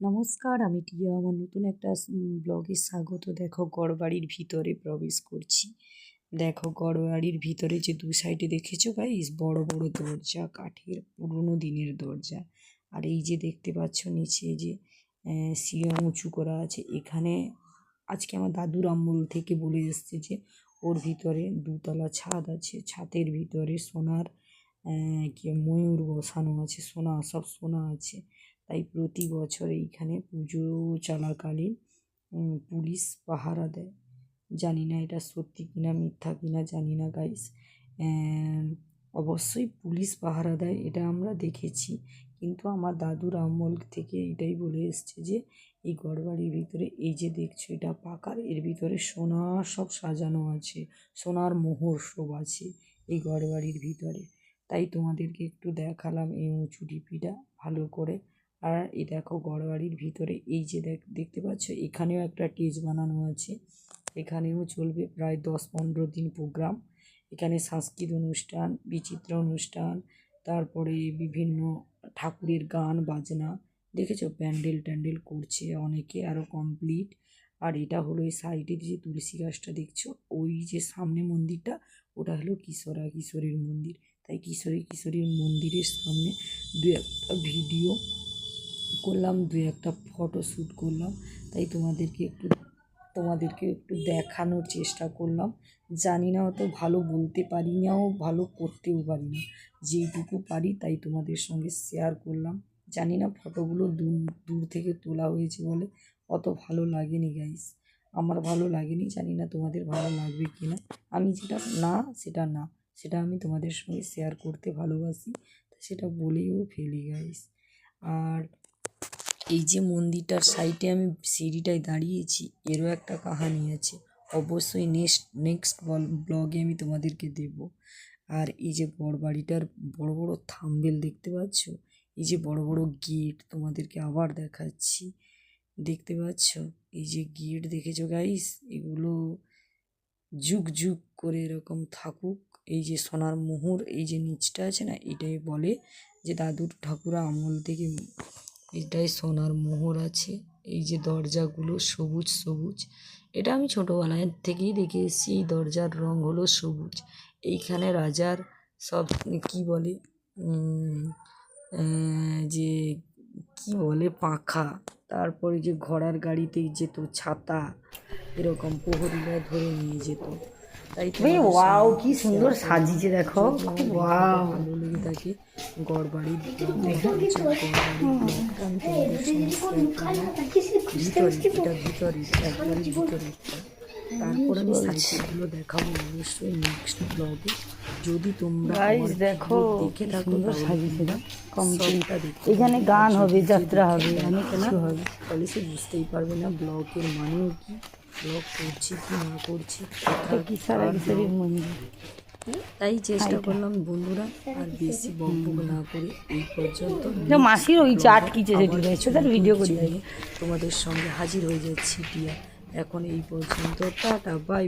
নমস্কার আমি টিয়া। আমার নতুন একটা ব্লগে স্বাগত। দেখো গড়বাড়ির ভিতরে প্রবেশ করছি। দেখো গড়বাড়ির ভিতরে যে দু সাইডে দেখেছ গাইস বড় বড় দরজা কাঠের পুরনো দিনের দরজা। আর এই যে দেখতে পাচ্ছ নিচে যে আহ, উঁচু করা আছে। এখানে আজকে আমার দাদুর আমল থেকে বলে এসছে যে ওর ভিতরে দুতলা ছাদ আছে। ছাদের ভিতরে সোনার কি ময়ূর বসানো আছে সোনা সব সোনা আছে। তাই প্রতি বছর এইখানে পুজো চলাকালীন পুলিশ পাহারা দেয়। জানি না এটা সত্যি কিনা, মিথ্যা কিনা, জানি না গাইস অবশ্যই পুলিশ পাহারা দেয়, এটা আমরা দেখেছি। কিন্তু আমার দাদুর আমল থেকে এটাই বলে এসছে যে, এই গড়বাড়ির ভিতরে, এই যে দেখছ এটা পাকার এর ভিতরে সোনা সব সাজানো আছে, সোনার মোহর সব আছে এই গড়বাড়ির ভিতরে। তাই তোমাদেরকে একটু দেখালাম এই উঁচু ডিপিটা ভালো করে। আর এই দেখো ঘরবাড়ির ভিতরে, এই যে দেখ, দেখতে পাচ্ছ? এখানেও একটা টেজ বানানো আছে। এখানেও চলবে প্রায় দশ পনেরো দিন প্রোগ্রাম। এখানে সাংস্কৃতিক অনুষ্ঠান, বিচিত্র অনুষ্ঠান, তারপরে বিভিন্ন ঠাকুরের গান, বাজনা। দেখেছ? প্যান্ডেল ট্যান্ডেল করছে অনেকে আরও কমপ্লিট আর এটা হলো এই সাইডের যে তুলসী গাছটা দেখছ? ওই যে সামনে মন্দিরটা, ওটা হলো কিশোরা কিশোরীর মন্দির। তাই কিশোরী কিশোরীর মন্দিরের সামনে দু একটা ভিডিও করলাম দু একটা ফটো শ্যুট করলাম। তাই তোমাদেরকে একটু তোমাদেরকে একটু দেখানোর চেষ্টা করলাম। জানি না অত ভালো বলতে পারি নাও ভালো করতেও পারি না। যেইটুকু পারি তাই তোমাদের সঙ্গে শেয়ার করলাম। জানি না ফটোগুলো দূর দূর থেকে তোলা হয়েছে বলে অত ভালো লাগেনি গাইস আমার ভালো লাগেনি, জানি না তোমাদের ভালো লাগবে কি না আমি যেটা না, সেটা না। সেটা আমি তোমাদের সঙ্গে শেয়ার করতে ভালোবাসি। সেটা বলেও ফেলি গাইস আর এই যে মন্দিরটার সাইডে আমি সিঁড়িটায় দাঁড়িয়েছি, এরও একটা কাহানি আছে। অবশ্যই নেক্সট নেক্সট ব্লগে আমি তোমাদেরকে দেব। আর এই যে বড় বাড়িটার বড় বড় থাম্বেল দেখতে পাচ্ছ? এই যে বড় বড় গেট তোমাদেরকে আবার দেখাচ্ছি। দেখতে পাচ্ছ? এই যে গেট দেখেছ গাইস এগুলো যুগ যুগ করে এরকম থাকুক। এই যে সোনার মোহর, এই যে নিচটা আছে না, এটাই বলে যে দাদুর ঠাকুরা আমল থেকে এটাই সোনার মোহর আছে। এই যে দরজাগুলো সবুজ সবুজ। এটা আমি ছোটোবেলায় থেকেই দেখে এসেছি এই দরজার রং হলো সবুজ। এইখানে রাজার সব কি বলে যে কি বলে পাখা। তারপরে যে ঘোড়ার গাড়িতে যেত ছাতা এরকম প্রহরীরা ধরে নিয়ে যেত। তাই ওয়াও কি সুন্দর সাজিয়েছে দেখো ওয়াও। থাকে গড়বাড়ির ভিতরে এটা ভিতরে একবারে ভিতরে তারপর আমি সাইকেলগুলো দেখাবো অবশ্যই নেক্সট ব্লগে যদি তোমরা দেখো, দেখে থাকো এখানে গান হবে, যাত্রা হবে, দেখো অনেক কিছু হবে। তাহলে সে বুঝতেই পারবে না ব্লগের মানেও কি ব্লগ করছি কি না করছি কি সারা মন্দির? তাই চেষ্টা করলাম বন্ধুরা আর বেশি বকবক না করে এই পর্যন্ত মাসির ওই চাট আটকিছে সেটি ভিডিও করি তোমাদের সঙ্গে হাজির হয়ে যাচ্ছি টিয়া। এখন এই পর্যন্ত টাটা বাই বাই